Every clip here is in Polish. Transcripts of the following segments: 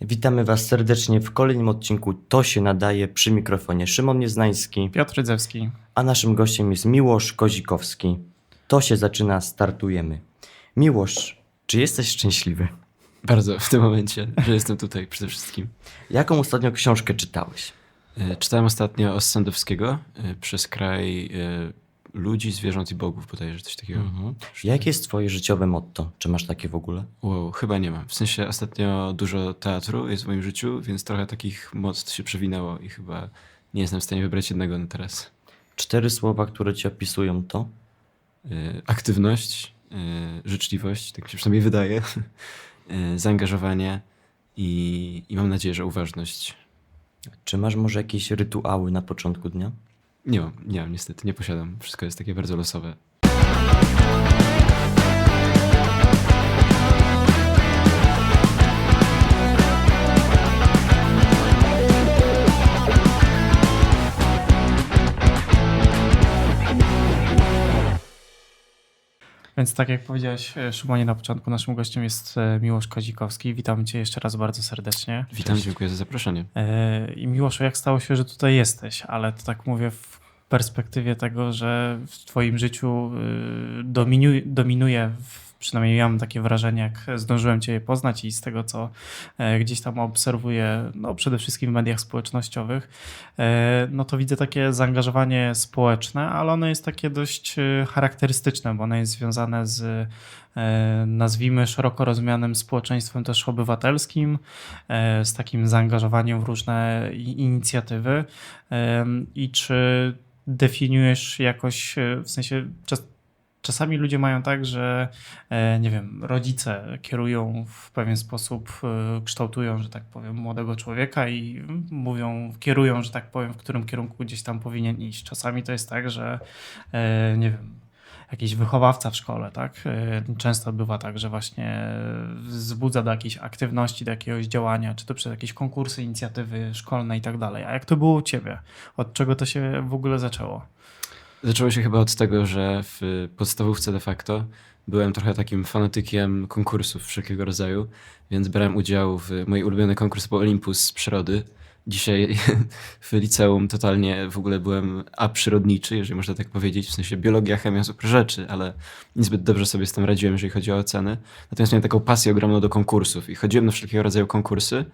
Witamy Was serdecznie w kolejnym odcinku To się nadaje przy mikrofonie Szymon Nieznański, Piotr Rydzewski. a naszym gościem jest Miłosz Kozikowski. To się zaczyna, startujemy. Miłosz, czy jesteś szczęśliwy? Bardzo w tym momencie, że jestem tutaj przede wszystkim. Jaką ostatnio książkę czytałeś? E, Czytałem ostatnio Ossendowskiego e, przez kraj e, ludzi, zwierząt i bogów, bodajże coś takiego. Mhm. Jakie jest Twoje życiowe motto? Czy masz takie w ogóle? Wow, chyba nie mam. W sensie ostatnio dużo teatru jest w moim życiu, więc trochę takich moc się przewinęło i chyba nie jestem w stanie wybrać jednego na teraz. Cztery słowa, które Ci opisują to? E, Aktywność, e, życzliwość, tak mi się przynajmniej wydaje, e, zaangażowanie i, i mam nadzieję, że uważność. Czy masz może jakieś rytuały na początku dnia? Nie mam, nie mam niestety, nie posiadam. Wszystko jest takie bardzo losowe. Więc tak jak powiedziałeś, e, Szymonie, na początku naszym gościem jest e, Miłosz Kozikowski. Witam cię jeszcze raz bardzo serdecznie. Witam, dziękuję za zaproszenie. E, I Miłoszu, jak stało się, że tutaj jesteś? Ale to tak mówię w perspektywie tego, że w twoim życiu y, dominu- dominuje, w- przynajmniej ja mam takie wrażenie, jak zdążyłem cię poznać i z tego, co e, gdzieś tam obserwuję, no przede wszystkim w mediach społecznościowych, e, no to widzę takie zaangażowanie społeczne, ale ono jest takie dość e, charakterystyczne, bo ono jest związane z nazwijmy szeroko rozumianym społeczeństwem też obywatelskim, z takim zaangażowaniem w różne inicjatywy. I czy definiujesz jakoś, w sensie czasami ludzie mają tak, że e, nie wiem, rodzice kierują w pewien sposób, e, kształtują, że tak powiem, młodego człowieka i mówią, kierują, że tak powiem, w którym kierunku gdzieś tam powinien iść. Czasami to jest tak, że e, nie wiem, jakiś wychowawca w szkole, tak? Często bywa tak, że właśnie wzbudza do jakiejś aktywności, do jakiegoś działania, czy to przez jakieś konkursy, inicjatywy szkolne i tak dalej. A jak to było u ciebie? Od czego to się w ogóle zaczęło? Zaczęło się chyba od tego, że w podstawówce de facto byłem trochę takim fanatykiem konkursów wszelkiego rodzaju, więc brałem udział w mój ulubiony konkurs był Olympus z przyrody. Dzisiaj w liceum totalnie w ogóle byłem aprirodniczy, jeżeli można tak powiedzieć, w sensie biologia, chemia, super rzeczy, ale niezbyt dobrze sobie z tym radziłem, jeżeli chodzi o oceny. Natomiast miałem taką pasję ogromną do konkursów i chodziłem na wszelkiego rodzaju konkursy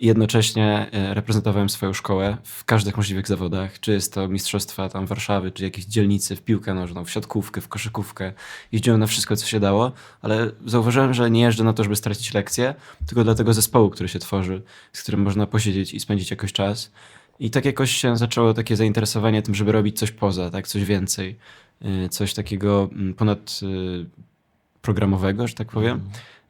i jednocześnie e, reprezentowałem swoją szkołę w każdych możliwych zawodach, czy jest to mistrzostwa tam Warszawy, czy jakieś dzielnicy w piłkę nożną, w siatkówkę, w koszykówkę. Jeździłem na wszystko, co się dało, ale zauważyłem, że nie jeżdżę na to, żeby stracić lekcje, tylko dla tego zespołu, który się tworzy, z którym można posiedzieć i spędzić jakoś czas. I tak jakoś się zaczęło takie zainteresowanie tym, żeby robić coś poza, tak, coś więcej, y, coś takiego mm, ponad y, programowego, że tak powiem.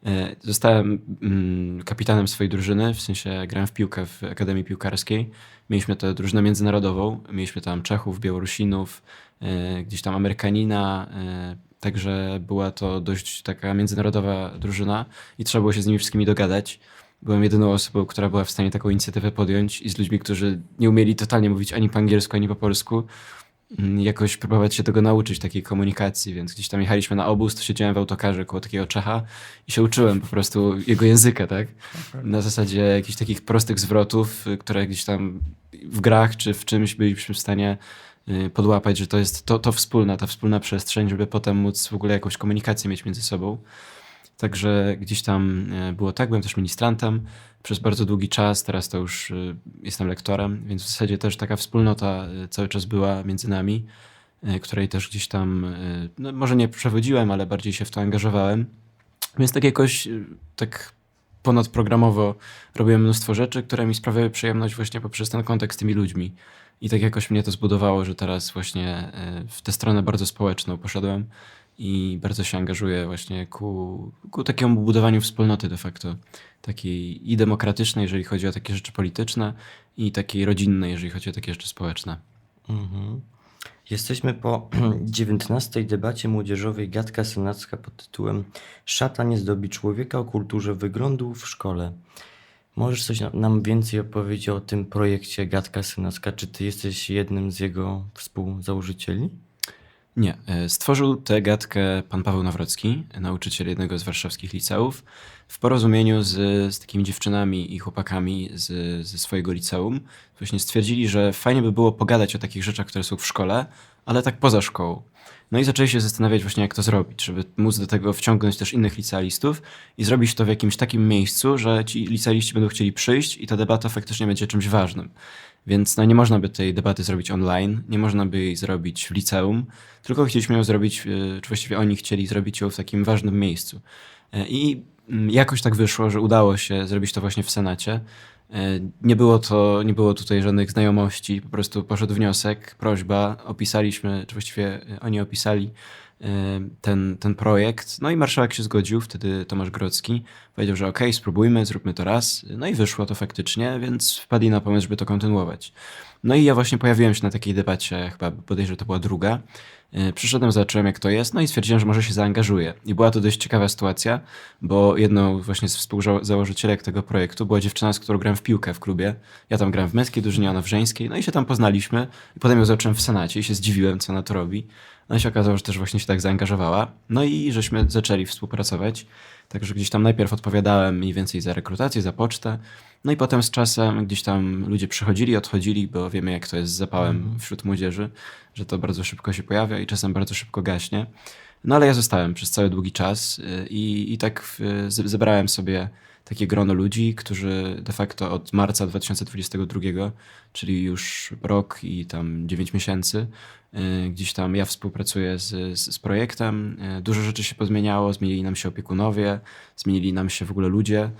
E, Zostałem mm, kapitanem swojej drużyny, w sensie grałem w piłkę w Akademii Piłkarskiej. Mieliśmy tę drużynę międzynarodową, mieliśmy tam Czechów, Białorusinów, e, gdzieś tam Amerykanina, e, także była to dość taka międzynarodowa drużyna i trzeba było się z nimi wszystkimi dogadać. Byłem jedyną osobą, która była w stanie taką inicjatywę podjąć i z ludźmi, którzy nie umieli totalnie mówić ani po angielsku, ani po polsku, jakoś próbować się tego nauczyć, takiej komunikacji, więc gdzieś tam jechaliśmy na obóz, to siedziałem w autokarze koło takiego Czecha i się uczyłem po prostu jego języka, tak? Na zasadzie jakichś takich prostych zwrotów, y, które gdzieś tam w grach czy w czymś byliśmy w stanie y, podłapać, że to jest to, to wspólna, ta wspólna przestrzeń, żeby potem móc w ogóle jakąś komunikację mieć między sobą. Także gdzieś tam y, było tak, byłem też ministrantem przez bardzo długi czas, teraz to już y, jestem lektorem, więc w zasadzie też taka wspólnota y, cały czas była między nami, której też gdzieś tam, no może nie przewodziłem, ale bardziej się w to angażowałem. Więc tak jakoś tak ponadprogramowo robiłem mnóstwo rzeczy, które mi sprawiały przyjemność właśnie poprzez ten kontakt z tymi ludźmi. I tak jakoś mnie to zbudowało, że teraz właśnie w tę stronę bardzo społeczną poszedłem i bardzo się angażuję właśnie ku, ku takiemu budowaniu wspólnoty de facto. Takiej i demokratycznej, jeżeli chodzi o takie rzeczy polityczne, i takiej rodzinnej, jeżeli chodzi o takie rzeczy społeczne. Mhm. Jesteśmy po 19 debacie młodzieżowej Gadka Senacka pod tytułem Szata nie zdobi człowieka o kulturze wyglądu w szkole. Możesz coś na- nam więcej opowiedzieć o tym projekcie Gadka Senacka? Czy ty jesteś jednym z jego współzałożycieli? Nie, e, stworzył tę gadkę pan Paweł Nawrocki, nauczyciel jednego z warszawskich liceów. w porozumieniu z, z takimi dziewczynami i chłopakami z, ze swojego liceum właśnie stwierdzili, że fajnie by było pogadać o takich rzeczach, które są w szkole, ale tak poza szkołą. No i zaczęli się zastanawiać właśnie, jak to zrobić, żeby móc do tego wciągnąć też innych licealistów i zrobić to w jakimś takim miejscu, że ci licealiści będą chcieli przyjść i ta debata faktycznie będzie czymś ważnym. Więc no, nie można by tej debaty zrobić online, nie można by jej zrobić w liceum, tylko chcieliśmy ją zrobić, e, czy właściwie oni chcieli zrobić ją w takim ważnym miejscu. E, I mm, jakoś tak wyszło, że udało się zrobić to właśnie w Senacie. E, Nie było to, nie było tutaj żadnych znajomości, po prostu poszedł wniosek, prośba, opisaliśmy, czy właściwie oni opisali ten, ten projekt. No i marszałek się zgodził, wtedy Tomasz Grodzki powiedział, że okej, spróbujmy, zróbmy to raz. No i wyszło to faktycznie, więc wpadli na pomysł, żeby to kontynuować. No i ja właśnie pojawiłem się na takiej debacie, chyba podejrzewam, że to była druga. E, Przyszedłem, zobaczyłem jak to jest, no i stwierdziłem, że może się zaangażuję. I była to dość ciekawa sytuacja, bo jedną właśnie z współzałożycielek tego projektu była dziewczyna, z którą grałem w piłkę w klubie. Ja tam grałem w męskiej drużynie, ona w żeńskiej, no i się tam poznaliśmy. I potem ją zobaczyłem w Senacie i się zdziwiłem, co ona to robi. No i się okazało, że też właśnie się tak zaangażowała. No i żeśmy zaczęli współpracować. Także gdzieś tam najpierw odpowiadałem mniej więcej za rekrutację, za pocztę. No i potem z czasem gdzieś tam ludzie przychodzili, odchodzili, bo wiemy jak to jest z zapałem wśród młodzieży, że to bardzo szybko się pojawia i czasem bardzo szybko gaśnie. No ale ja zostałem przez cały długi czas y, i, i tak zebrałem sobie takie grono ludzi, którzy de facto od marca 2022, czyli już rok i tam 9 miesięcy, y, gdzieś tam ja współpracuję z, z, z projektem. Y, Dużo rzeczy się pozmieniało, zmienili nam się opiekunowie, zmienili nam się w ogóle ludzie.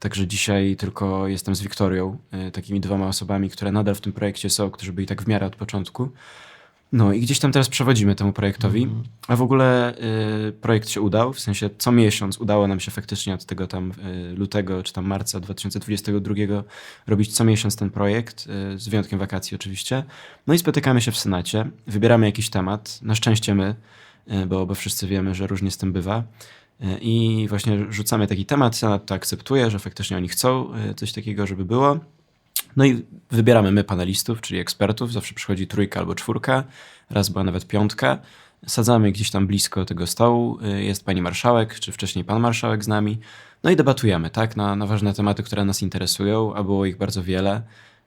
Także dzisiaj tylko jestem z Wiktorią, takimi dwoma osobami, które nadal w tym projekcie są, którzy byli tak w miarę od początku. No i gdzieś tam teraz przewodzimy temu projektowi. A w ogóle y, projekt się udał, w sensie co miesiąc udało nam się faktycznie od tego tam y, lutego czy tam marca 2022 robić co miesiąc ten projekt, y, z wyjątkiem wakacji oczywiście. No i spotykamy się w Senacie, wybieramy jakiś temat, na szczęście my, y, bo, bo wszyscy wiemy, że różnie z tym bywa. Y, I właśnie rzucamy taki temat, Senat to akceptuje, że faktycznie oni chcą y, coś takiego, żeby było. No i wybieramy my panelistów, czyli ekspertów. Zawsze przychodzi trójka albo czwórka, raz była nawet piątka. Sadzamy gdzieś tam blisko tego stołu. y, Jest pani marszałek, czy wcześniej pan marszałek z nami. No i debatujemy, tak, na, na ważne tematy, które nas interesują, a było ich bardzo wiele.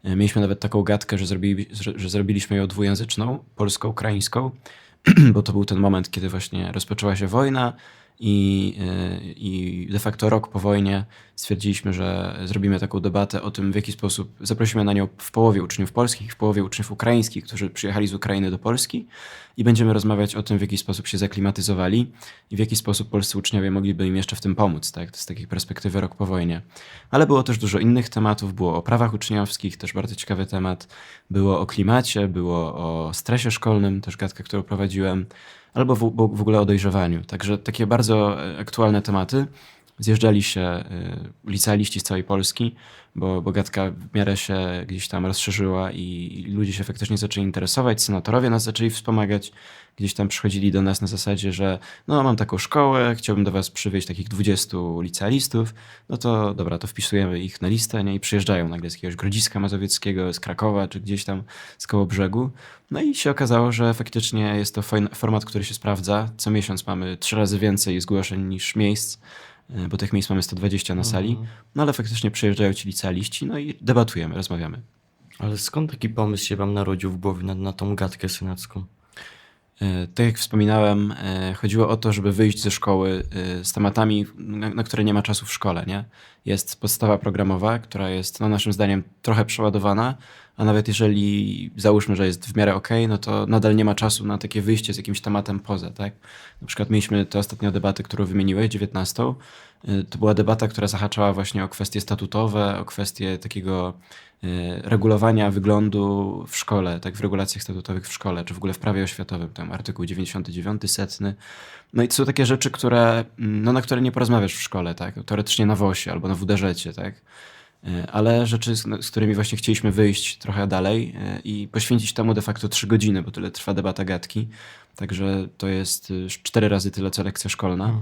Y, Mieliśmy nawet taką gadkę, że, zrobili, że, zrobiliśmy ją dwujęzyczną, polsko-ukraińską, bo to był ten moment, kiedy właśnie rozpoczęła się wojna i, y, i de facto rok po wojnie stwierdziliśmy, że zrobimy taką debatę o tym, w jaki sposób zaprosimy na nią w połowie uczniów polskich, w połowie uczniów ukraińskich, którzy przyjechali z Ukrainy do Polski i będziemy rozmawiać o tym, w jaki sposób się zaklimatyzowali i w jaki sposób polscy uczniowie mogliby im jeszcze w tym pomóc, tak? z takiej perspektywy rok po wojnie. Ale było też dużo innych tematów, było o prawach uczniowskich, też bardzo ciekawy temat, było o klimacie, było o stresie szkolnym, też gadka, którą prowadziłem, albo w, w ogóle o dojrzewaniu. Także takie bardzo e, aktualne tematy. Zjeżdżali się y, licealiści z całej Polski, bo, bo gadka w miarę się gdzieś tam rozszerzyła i, ludzie się faktycznie zaczęli interesować, senatorowie nas zaczęli wspomagać. Gdzieś tam przychodzili do nas na zasadzie, że no mam taką szkołę, chciałbym do was przywieźć takich 20 licealistów, no to dobra, to wpisujemy ich na listę nie? i przyjeżdżają nagle z jakiegoś Grodziska Mazowieckiego, z Krakowa, czy gdzieś tam z koło brzegu. No i się okazało, że faktycznie jest to format, który się sprawdza. Co miesiąc mamy trzy razy więcej zgłoszeń niż miejsc, bo tych miejsc mamy 120 na sali. No ale faktycznie przyjeżdżają ci licealiści, no i debatujemy, rozmawiamy. Ale skąd taki pomysł się wam narodził w głowie na, na tą gadkę senacką? E, Tak jak wspominałem, e, chodziło o to, żeby wyjść ze szkoły e, z tematami, na, na które nie ma czasu w szkole. Nie? Jest podstawa programowa, która jest no, naszym zdaniem trochę przeładowana, a nawet jeżeli załóżmy, że jest w miarę ok, no to nadal nie ma czasu na takie wyjście z jakimś tematem poza. Tak? Na przykład mieliśmy tę ostatnią debatę, którą wymieniłeś, 19. E, To była debata, która zahaczała właśnie o kwestie statutowe, o kwestie takiego e, regulowania wyglądu w szkole, tak w regulacjach statutowych w szkole, czy w ogóle w prawie oświatowym, tam artykuł 99, setny. No i to są takie rzeczy, które, mm, no, na które nie porozmawiasz w szkole, tak? Teoretycznie na WOSie albo na WDŻ, tak? E, Ale rzeczy, z, którymi właśnie chcieliśmy wyjść trochę dalej e, i poświęcić temu de facto trzy godziny, bo tyle trwa debata gadki. Także to jest y, cztery razy tyle, co lekcja szkolna.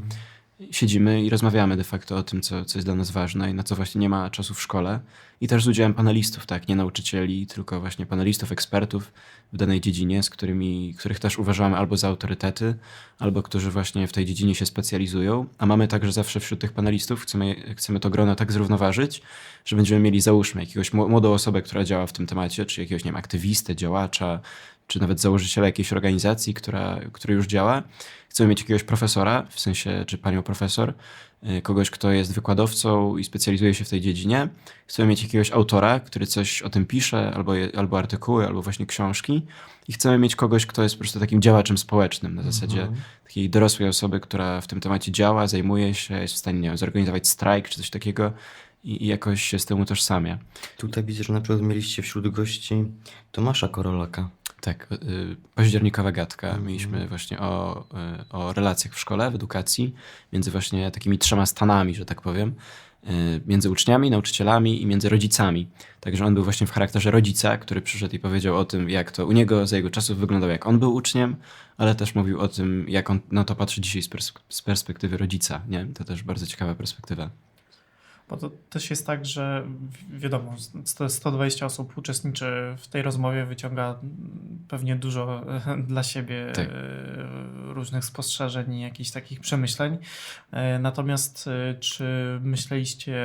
Siedzimy i rozmawiamy de facto o tym, co, co jest dla nas ważne i na co właśnie nie ma czasu w szkole. I też z udziałem panelistów, tak, nie nauczycieli, tylko właśnie panelistów, ekspertów w danej dziedzinie, z którymi, których też uważamy albo za autorytety, albo którzy właśnie w tej dziedzinie się specjalizują. A mamy także zawsze wśród tych panelistów, chcemy, chcemy to grono tak zrównoważyć, że będziemy mieli, załóżmy, jakiegoś mł- młodą osobę, która działa w tym temacie, czy jakiegoś, nie wiem, aktywistę, działacza, czy nawet założyciela jakiejś organizacji, która, która już działa. Chcemy mieć jakiegoś profesora, w sensie, czy panią profesor, y, kogoś, kto jest wykładowcą i specjalizuje się w tej dziedzinie. Chcemy mieć jakiegoś autora, który coś o tym pisze, albo, albo artykuły, albo właśnie książki. I chcemy mieć kogoś, kto jest po prostu takim działaczem społecznym, na zasadzie takiej dorosłej osoby, która w tym temacie działa, zajmuje się, jest w stanie nie wiem, zorganizować strajk czy coś takiego i, i jakoś się z tym utożsamia. Tutaj widzę, że na przykład mieliście wśród gości Tomasza Korolaka. Tak, y, październikowa gadka. Mieliśmy właśnie o, y, o relacjach w szkole, w edukacji, między właśnie takimi trzema stanami, że tak powiem. y, Między uczniami, nauczycielami i między rodzicami. Także on był właśnie w charakterze rodzica, który przyszedł i powiedział o tym, jak to u niego za jego czasów wyglądało, jak on był uczniem, ale też mówił o tym, jak on na to patrzy dzisiaj z perspektywy rodzica. Nie? To też bardzo ciekawa perspektywa. Bo to też jest tak, że wi- wiadomo, sto- 120 osób uczestniczy w tej rozmowie, wyciąga pewnie dużo dla siebie Tak. e, różnych spostrzeżeń i jakichś takich przemyśleń. E, Natomiast e, czy myśleliście,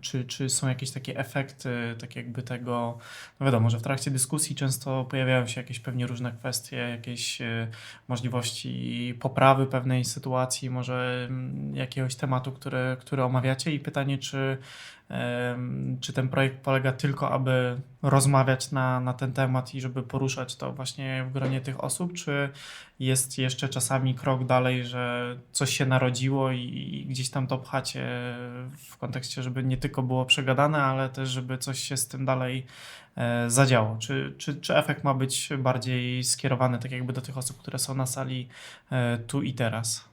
czy, czy są jakieś takie efekty, tak jakby tego, no wiadomo, że w trakcie dyskusji często pojawiają się jakieś pewnie różne kwestie, jakieś możliwości poprawy pewnej sytuacji, może mm, jakiegoś tematu, który, który omawiacie i pytanie, czy, czy ten projekt polega tylko, aby rozmawiać na, na ten temat i żeby poruszać to właśnie w gronie tych osób, czy jest jeszcze czasami krok dalej, że coś się narodziło i, i gdzieś tam to pchacie w kontekście, żeby nie tylko było przegadane, ale też, żeby coś się z tym dalej e, zadziało? Czy, czy, czy efekt ma być bardziej skierowany tak jakby do tych osób, które są na sali e, tu i teraz?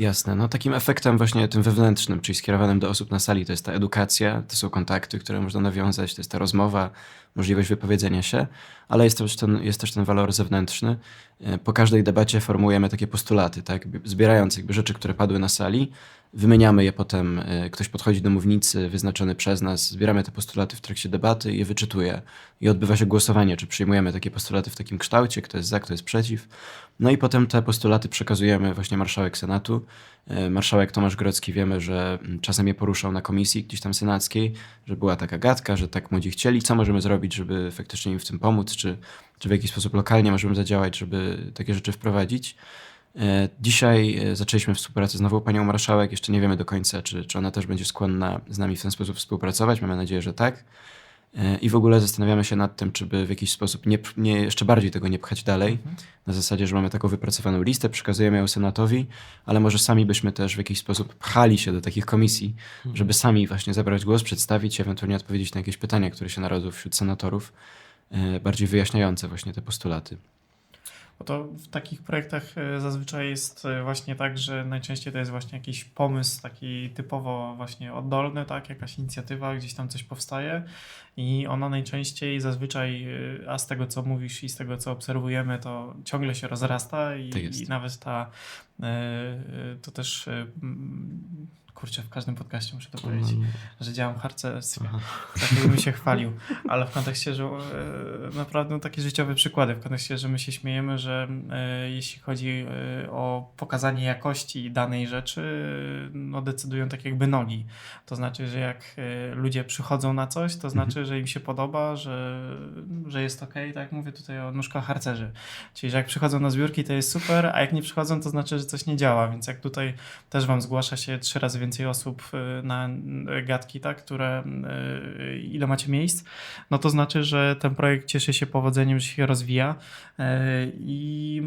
Jasne. No takim efektem właśnie tym wewnętrznym, czyli skierowanym do osób na sali, to jest ta edukacja, to są kontakty, które można nawiązać, to jest ta rozmowa, możliwość wypowiedzenia się, ale jest też ten, jest też ten walor zewnętrzny. E, Po każdej debacie formułujemy takie postulaty, tak? Zbierając jakby rzeczy, które padły na sali, wymieniamy je potem, e, ktoś podchodzi do mównicy wyznaczony przez nas, zbieramy te postulaty w trakcie debaty i je wyczytuje. I odbywa się głosowanie, czy przyjmujemy takie postulaty w takim kształcie, kto jest za, kto jest przeciw. No i potem te postulaty przekazujemy właśnie marszałek Senatu. E, Marszałek Tomasz Grodzki wiemy, że mm, czasem je poruszał na komisji gdzieś tam senackiej, że była taka gadka, że tak młodzi chcieli, co możemy zrobić, żeby faktycznie im w tym pomóc, czy, czy w jakiś sposób lokalnie możemy zadziałać, żeby takie rzeczy wprowadzić. E, Dzisiaj e, zaczęliśmy współpracę z nową panią marszałek. Jeszcze nie wiemy do końca, czy, czy ona też będzie skłonna z nami w ten sposób współpracować. Mamy nadzieję, że tak. E, I w ogóle zastanawiamy się nad tym, czy by w jakiś sposób nie, nie, jeszcze bardziej tego nie pchać dalej. Na zasadzie, że mamy taką wypracowaną listę, przekazujemy ją Senatowi, ale może sami byśmy też w jakiś sposób pchali się do takich komisji, żeby sami właśnie zabrać głos, przedstawić, ewentualnie odpowiedzieć na jakieś pytania, które się narodzą wśród senatorów, bardziej wyjaśniające właśnie te postulaty. Bo to w takich projektach e, zazwyczaj jest e, właśnie tak, że najczęściej to jest właśnie jakiś pomysł taki typowo właśnie oddolny, tak, jakaś inicjatywa, gdzieś tam coś powstaje i ona najczęściej zazwyczaj, e, a z tego co mówisz i z tego co obserwujemy, to ciągle się rozrasta i, Tak i nawet ta, to też, kurczę, w każdym podcaście muszę to powiedzieć, że działam harcerstwie. Chwilę mi się chwalił, ale w kontekście, że e, naprawdę no, takie życiowe przykłady, w kontekście, że my się śmiejemy, że e, jeśli chodzi e, o pokazanie jakości danej rzeczy, e, no decydują tak jakby nogi. To znaczy, że jak ludzie przychodzą na coś, to znaczy, że im się podoba, że, że jest ok, tak jak mówię tutaj o nóżkach harcerzy. Czyli, że jak przychodzą na zbiórki, to jest super, a jak nie przychodzą, to znaczy, że coś nie działa, więc jak tutaj też wam zgłasza się trzy razy więcej osób y, na y, gadki, tak, które y, ile macie miejsc, no to znaczy, że ten projekt cieszy się powodzeniem, że się rozwija i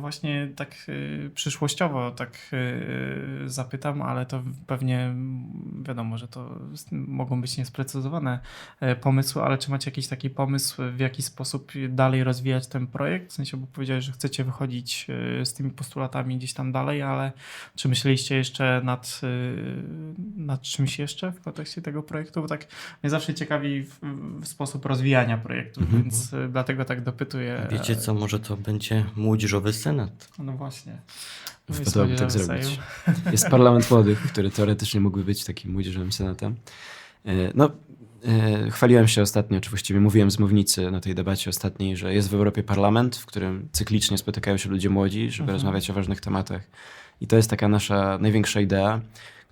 właśnie tak przyszłościowo tak zapytam, ale to pewnie wiadomo, że to mogą być niesprecyzowane pomysły, ale czy macie jakiś taki pomysł, w jaki sposób dalej rozwijać ten projekt? W sensie, bo powiedziałeś, że chcecie wychodzić z tymi postulatami gdzieś tam dalej, ale czy myśleliście jeszcze nad nad czymś jeszcze w kontekście tego projektu? Bo tak mnie zawsze ciekawi w, w sposób rozwijania projektu, Mhm. więc y, dlatego tak dopytuję. Wiecie co, może to będzie młodzieżowy senat. No właśnie. Wypadałoby tak Młodzieżowy zrobić. Sejm. Jest parlament młodych, który teoretycznie mógłby być takim młodzieżowym senatem. E, No, e, chwaliłem się ostatnio, czy właściwie mówiłem z mównicy na tej debacie ostatniej, że jest w Europie parlament, w którym cyklicznie spotykają się ludzie młodzi, żeby Mhm. rozmawiać o ważnych tematach. I to jest taka nasza największa idea,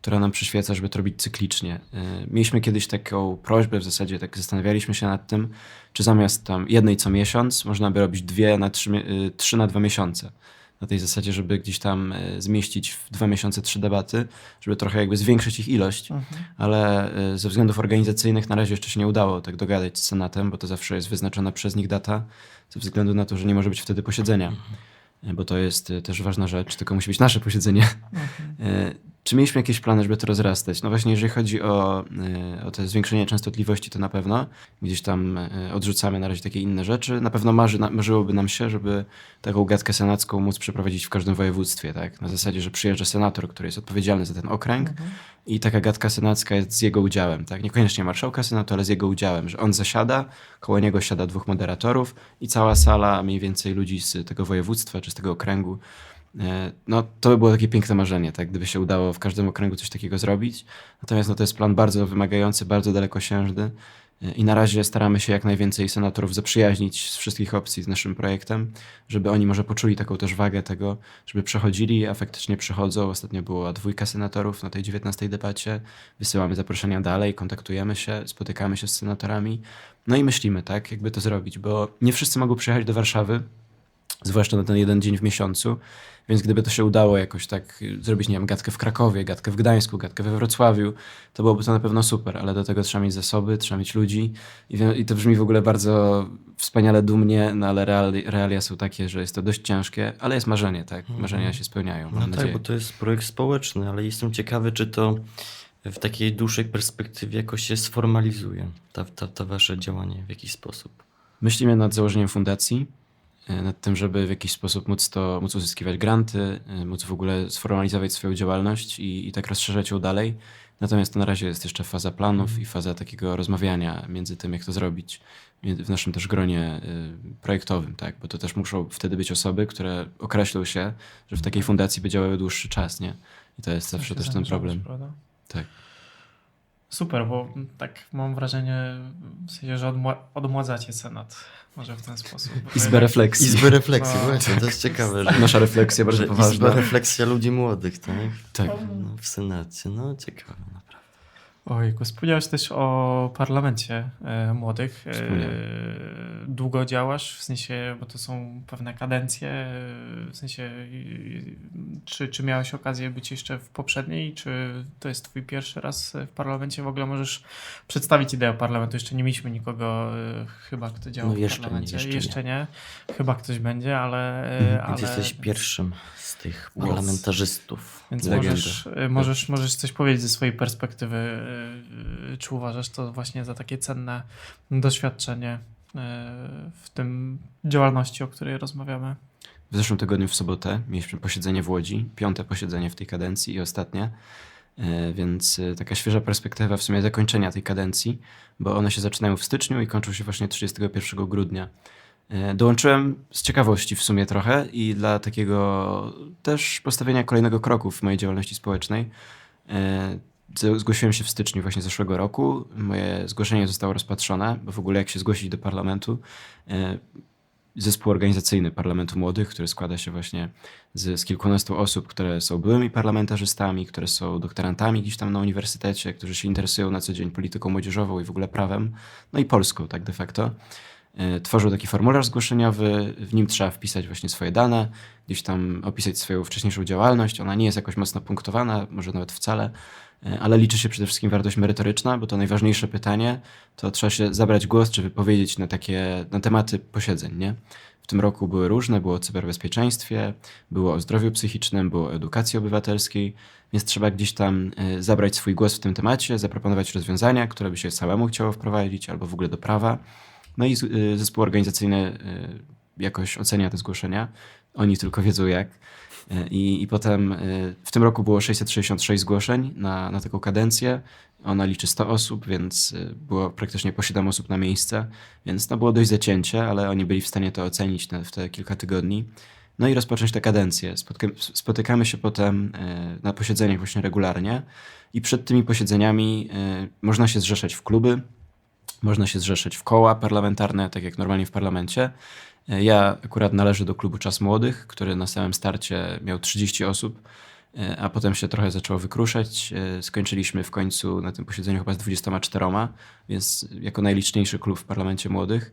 która nam przyświeca, żeby to robić cyklicznie. E, Mieliśmy kiedyś taką prośbę, w zasadzie tak zastanawialiśmy się nad tym, czy zamiast tam jednej co miesiąc, można by robić dwie na trzy, y, trzy na dwa miesiące. Na tej zasadzie, żeby gdzieś tam e, zmieścić w dwa miesiące trzy debaty, żeby trochę jakby zwiększyć ich ilość, Mhm. ale ze względów organizacyjnych na razie jeszcze się nie udało tak dogadać z Senatem, bo to zawsze jest wyznaczona przez nich data, ze względu na to, że nie może być wtedy posiedzenia, E, bo to jest e, też ważna rzecz, tylko musi być nasze posiedzenie. Mhm. Czy mieliśmy jakieś plany, żeby to rozrastać? No właśnie, jeżeli chodzi o, e, o to zwiększenie częstotliwości, to na pewno gdzieś tam e, odrzucamy na razie takie inne rzeczy. Na pewno marzy, marzyłoby nam się, żeby taką gadkę senacką móc przeprowadzić w każdym województwie, tak? Na zasadzie, że przyjeżdża senator, który jest odpowiedzialny za ten okręg Mhm. i taka gadka senacka jest z jego udziałem, tak? Niekoniecznie marszałka senatu, ale z jego udziałem, że on zasiada, koło niego siada dwóch moderatorów i cała sala mniej więcej ludzi z tego województwa czy z tego okręgu. E, No, to by było takie piękne marzenie, tak? Gdyby się udało w każdym okręgu coś takiego zrobić. Natomiast no, to jest plan bardzo wymagający, bardzo dalekosiężny e, i na razie staramy się jak najwięcej senatorów zaprzyjaźnić z wszystkich opcji z naszym projektem, żeby oni może poczuli taką też wagę tego, żeby przechodzili, a faktycznie przychodzą. Ostatnio była dwójka senatorów na tej 19 debacie. Wysyłamy zaproszenia dalej, kontaktujemy się, spotykamy się z senatorami. No i myślimy, tak, jakby to zrobić, bo nie wszyscy mogą przyjechać do Warszawy, zwłaszcza na ten jeden dzień w miesiącu. Więc gdyby to się udało jakoś tak zrobić, nie wiem, gadkę w Krakowie, gadkę w Gdańsku, gadkę we Wrocławiu, to byłoby to na pewno super, ale do tego trzeba mieć zasoby, trzeba mieć ludzi i, i to brzmi w ogóle bardzo wspaniale, dumnie, no ale reali, realia są takie, że jest to dość ciężkie, ale jest marzenie, tak? Marzenia się spełniają, mam No nadzieję. tak, bo to jest projekt społeczny, ale jestem ciekawy, czy to w takiej dłuższej perspektywie jakoś się sformalizuje, ta, ta, ta wasze działanie w jakiś sposób. Myślimy nad założeniem fundacji, nad tym, żeby w jakiś sposób móc to, móc uzyskiwać granty, e, móc w ogóle sformalizować swoją działalność i, i tak rozszerzać ją dalej. Natomiast to na razie jest jeszcze faza planów i faza takiego rozmawiania między tym, jak to zrobić w naszym też gronie y, projektowym, tak? Bo to też muszą wtedy być osoby, które określą się, że w takiej fundacji by działały dłuższy czas, nie? I to jest zawsze się też ten problem. prawda? Tak. Super, bo tak mam wrażenie, w sensie, że odmła- odmładzacie Senat. Może w ten sposób. Izbę refleksji. Izbę refleksji, No. właśnie, to jest ciekawe, że, Nasza refleksja bardzo poważna. Izba refleksja ludzi młodych, tak? Tak. No, w Senacie, no ciekawe. Ojku, wspomniałeś też o parlamencie e, młodych. E, długo działasz, w sensie, bo to są pewne kadencje, e, w sensie, i- czy, czy miałeś okazję być jeszcze w poprzedniej, czy to jest twój pierwszy raz w parlamencie? W ogóle możesz przedstawić ideę parlamentu. Jeszcze nie mieliśmy nikogo e, chyba, kto działał No jeszcze w nie, parlamencie. jeszcze nie. nie. Chychyba ktoś będzie, ale... e, Więc ale... jesteś pierwszym z tych parlamentarzystów. Więc możesz, y, możesz, możesz coś powiedzieć ze swojej perspektywy. Y, Czy uważasz to właśnie za takie cenne doświadczenie y, w tym działalności, o której rozmawiamy? W zeszłym tygodniu w sobotę mieliśmy posiedzenie w Łodzi, piąte posiedzenie w tej kadencji i ostatnie, E, więc e, taka świeża perspektywa w sumie zakończenia tej kadencji, bo one się zaczynają w styczniu i kończą się właśnie 31 grudnia. E, Dołączyłem z ciekawości w sumie trochę i dla takiego też postawienia kolejnego kroku w mojej działalności społecznej. Zgłosiłem się w styczniu właśnie zeszłego roku. Moje zgłoszenie zostało rozpatrzone, bo w ogóle jak się zgłosić do parlamentu, e, zespół organizacyjny Parlamentu Młodych, który składa się właśnie z, z kilkunastu osób, które są byłymi parlamentarzystami, które są doktorantami gdzieś tam na uniwersytecie, którzy się interesują na co dzień polityką młodzieżową i w ogóle prawem, no i Polską tak de facto. E, Tworzył taki formularz zgłoszeniowy, w nim trzeba wpisać właśnie swoje dane, gdzieś tam opisać swoją wcześniejszą działalność. Ona nie jest jakoś mocno punktowana, może nawet wcale, e, ale liczy się przede wszystkim wartość merytoryczna, bo to najważniejsze pytanie to trzeba się zabrać głos czy wypowiedzieć na takie, na tematy posiedzeń, nie? W tym roku były różne, było o cyberbezpieczeństwie, było o zdrowiu psychicznym, było o edukacji obywatelskiej, więc trzeba gdzieś tam e, zabrać swój głos w tym temacie, zaproponować rozwiązania, które by się samemu chciało wprowadzić albo w ogóle do prawa. No i e, zespół organizacyjny e, jakoś ocenia te zgłoszenia. Oni tylko wiedzą jak. E, I, i potem w tym roku było 666 zgłoszeń na, na taką kadencję. Ona liczy 100 osób, więc było praktycznie po 7 osób na miejsce, więc no było dość zacięcie, ale oni byli w stanie to ocenić w te kilka tygodni. No i rozpocząć tę kadencję. Spotykamy się potem na posiedzeniach właśnie regularnie i przed tymi posiedzeniami można się zrzeszać w kluby, można się zrzeszać w koła parlamentarne, tak jak normalnie w parlamencie. E, Ja akurat należę do klubu Czas Młodych, który na samym starcie miał 30 osób, e, a potem się trochę zaczęło wykruszać. E, Skończyliśmy w końcu na tym posiedzeniu chyba z 24, więc jako najliczniejszy klub w parlamencie młodych.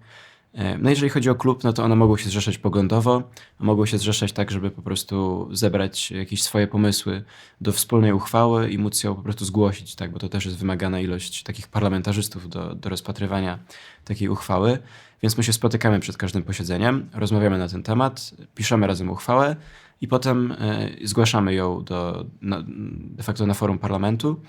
E, No jeżeli chodzi o klub, no to one mogą się zrzeszać poglądowo, mogą się zrzeszać tak, żeby po prostu zebrać jakieś swoje pomysły do wspólnej uchwały i móc ją po prostu zgłosić, tak, bo to też jest wymagana ilość takich parlamentarzystów do, do rozpatrywania takiej uchwały. Więc my się spotykamy przed każdym posiedzeniem, rozmawiamy na ten temat, piszemy razem uchwałę i potem e, zgłaszamy ją do, na, de facto na forum parlamentu.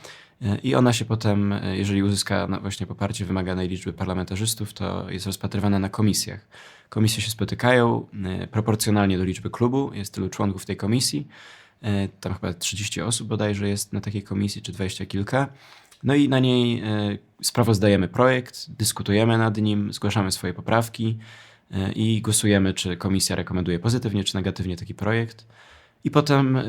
I ona się potem, jeżeli uzyska właśnie poparcie wymaganej liczby parlamentarzystów, to jest rozpatrywana na komisjach. Komisje się spotykają e, proporcjonalnie do liczby klubu, jest tylu członków tej komisji. E, Tam chyba 30 osób bodajże jest na takiej komisji, czy 20 kilka. No i na niej e, sprawozdajemy projekt, dyskutujemy nad nim, zgłaszamy swoje poprawki i głosujemy, czy komisja rekomenduje pozytywnie, czy negatywnie taki projekt. I potem, e,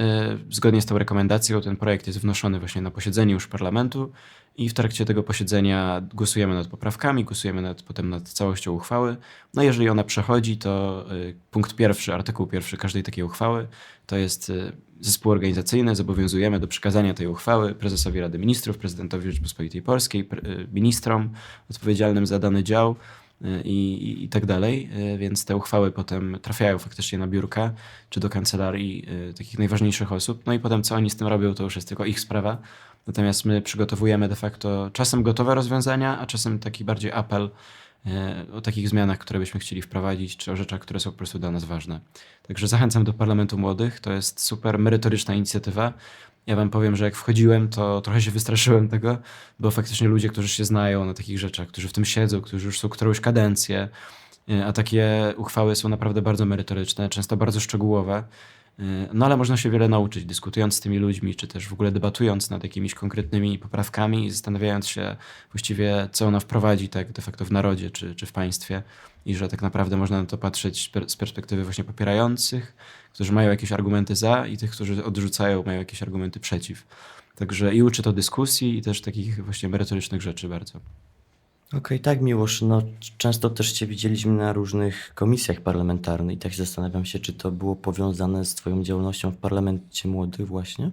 zgodnie z tą rekomendacją, ten projekt jest wnoszony właśnie na posiedzenie już parlamentu i w trakcie tego posiedzenia głosujemy nad poprawkami, głosujemy nad, potem nad całością uchwały. No jeżeli ona przechodzi, to e, punkt pierwszy, artykuł pierwszy każdej takiej uchwały to jest e, zespół organizacyjny. Zobowiązujemy do przekazania tej uchwały prezesowi Rady Ministrów, prezydentowi Rzeczypospolitej Polskiej, ministrom odpowiedzialnym za dany dział i, i, i tak dalej. E, Więc te uchwały potem trafiają faktycznie na biurka czy do kancelarii e, takich najważniejszych osób. No i potem co oni z tym robią, to już jest tylko ich sprawa. Natomiast my przygotowujemy de facto czasem gotowe rozwiązania, a czasem taki bardziej apel o takich zmianach, które byśmy chcieli wprowadzić, czy o rzeczach, które są po prostu dla nas ważne. Także zachęcam do Parlamentu Młodych. To jest super merytoryczna inicjatywa. Ja wam powiem, że jak wchodziłem, to trochę się wystraszyłem tego, bo faktycznie ludzie, którzy się znają na takich rzeczach, którzy w tym siedzą, którzy już są którąś kadencję, y, a takie uchwały są naprawdę bardzo merytoryczne, często bardzo szczegółowe. Y, No ale można się wiele nauczyć, dyskutując z tymi ludźmi, czy też w ogóle debatując nad jakimiś konkretnymi poprawkami i zastanawiając się właściwie, co ona wprowadzi tak de facto w narodzie czy, czy w państwie. I że tak naprawdę można na to patrzeć z perspektywy właśnie popierających, którzy mają jakieś argumenty za i tych, którzy odrzucają, mają jakieś argumenty przeciw. Także i uczy to dyskusji i też takich właśnie merytorycznych rzeczy bardzo. Okej, tak Miłosz, no często też Cię widzieliśmy na różnych komisjach parlamentarnych i tak zastanawiam się, czy to było powiązane z Twoją działalnością w Parlamencie Młodych właśnie?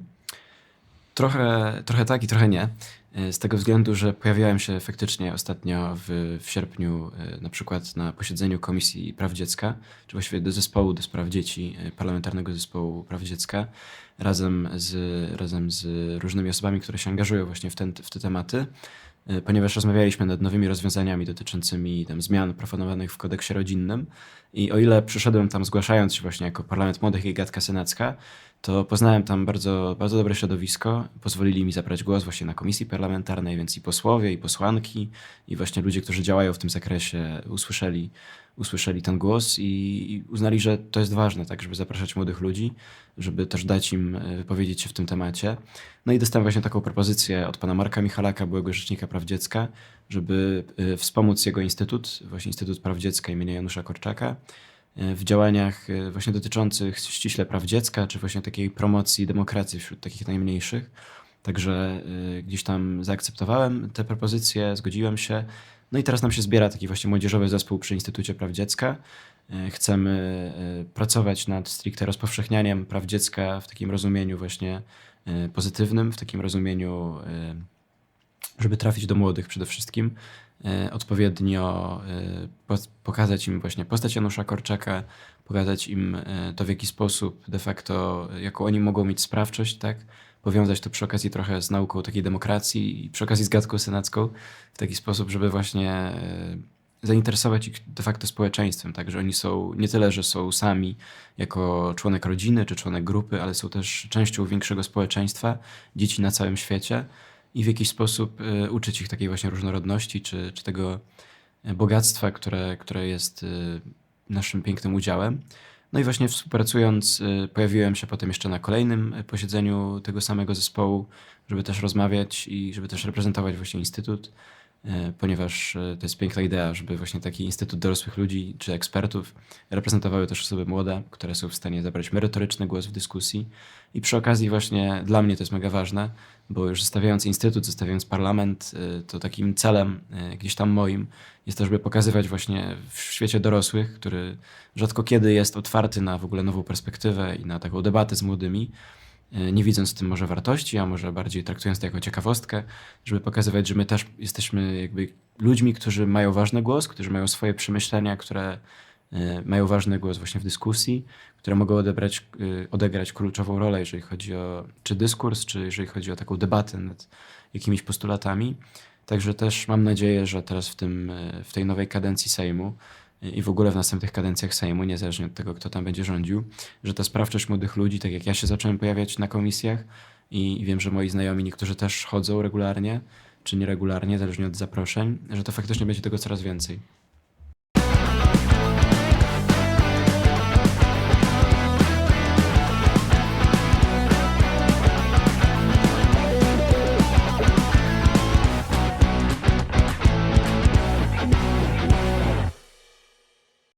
Trochę, trochę tak i trochę nie. E, Z tego względu, że pojawiałem się faktycznie ostatnio w, w sierpniu, e, na przykład na posiedzeniu Komisji Praw Dziecka, czy właściwie do zespołu do spraw dzieci, e, Parlamentarnego Zespołu Praw Dziecka, razem z, razem z różnymi osobami, które się angażują właśnie w, ten, w te tematy, ponieważ rozmawialiśmy nad nowymi rozwiązaniami dotyczącymi tam, zmian proponowanych w kodeksie rodzinnym. I o ile przyszedłem tam zgłaszając się właśnie jako Parlament Młodych i Gadka Senacka, to poznałem tam bardzo, bardzo dobre środowisko. Pozwolili mi zabrać głos właśnie na komisji parlamentarnej, więc i posłowie, i posłanki, i właśnie ludzie, którzy działają w tym zakresie, usłyszeli, usłyszeli ten głos i, i uznali, że to jest ważne, tak, żeby zapraszać młodych ludzi, żeby też dać im e, wypowiedzieć się w tym temacie. No i dostałem właśnie taką propozycję od pana Marka Michalaka, byłego Rzecznika Praw Dziecka, żeby e, wspomóc jego instytut, właśnie Instytut Praw Dziecka imienia Janusza Korczaka, e, w działaniach właśnie dotyczących ściśle praw dziecka, czy właśnie takiej promocji demokracji wśród takich najmniejszych. Także gdzieś tam zaakceptowałem te propozycje, zgodziłem się. No i teraz nam się zbiera taki właśnie młodzieżowy zespół przy Instytucie Praw Dziecka. E, Chcemy e, pracować nad stricte rozpowszechnianiem praw dziecka w takim rozumieniu właśnie e, pozytywnym, w takim rozumieniu, żeby trafić do młodych przede wszystkim, odpowiednio po- pokazać im właśnie postać Janusza Korczaka, pokazać im to, w jaki sposób de facto, jaką oni mogą mieć sprawczość, tak? Powiązać to przy okazji trochę z nauką takiej demokracji i przy okazji z gadką senacką w taki sposób, żeby właśnie e, zainteresować ich de facto społeczeństwem, tak? Że oni są nie tyle, że są sami jako członek rodziny czy członek grupy, ale są też częścią większego społeczeństwa, dzieci na całym świecie i w jakiś sposób e, uczyć ich takiej właśnie różnorodności czy, czy tego e, bogactwa, które, które jest naszym pięknym udziałem. No i właśnie współpracując, y, pojawiłem się potem jeszcze na kolejnym y, posiedzeniu tego samego zespołu, żeby też rozmawiać i żeby też reprezentować właśnie instytut, ponieważ y, to jest piękna idea, żeby właśnie taki instytut dorosłych ludzi czy ekspertów reprezentowały też osoby młode, które są w stanie zabrać merytoryczny głos w dyskusji. I przy okazji właśnie dla mnie to jest mega ważne, bo już zostawiając instytut, zostawiając parlament, y, to takim celem gdzieś tam moim jest to, żeby pokazywać właśnie w świecie dorosłych, który rzadko kiedy jest otwarty na w ogóle nową perspektywę i na taką debatę z młodymi, nie widząc w tym może wartości, a może bardziej traktując to jako ciekawostkę, żeby pokazywać, że my też jesteśmy jakby ludźmi, którzy mają ważny głos, którzy mają swoje przemyślenia, które y, mają ważny głos właśnie w dyskusji, które mogą odebrać, y, odegrać kluczową rolę, jeżeli chodzi o czy dyskurs, czy jeżeli chodzi o taką debatę nad jakimiś postulatami. Także też mam nadzieję, że teraz w, tym, w tej nowej kadencji Sejmu i w ogóle w następnych kadencjach Sejmu, niezależnie od tego, kto tam będzie rządził, że ta sprawczość młodych ludzi, tak jak ja się zacząłem pojawiać na komisjach i wiem, że moi znajomi niektórzy też chodzą regularnie, czy nieregularnie, zależnie od zaproszeń, że to faktycznie będzie tego coraz więcej.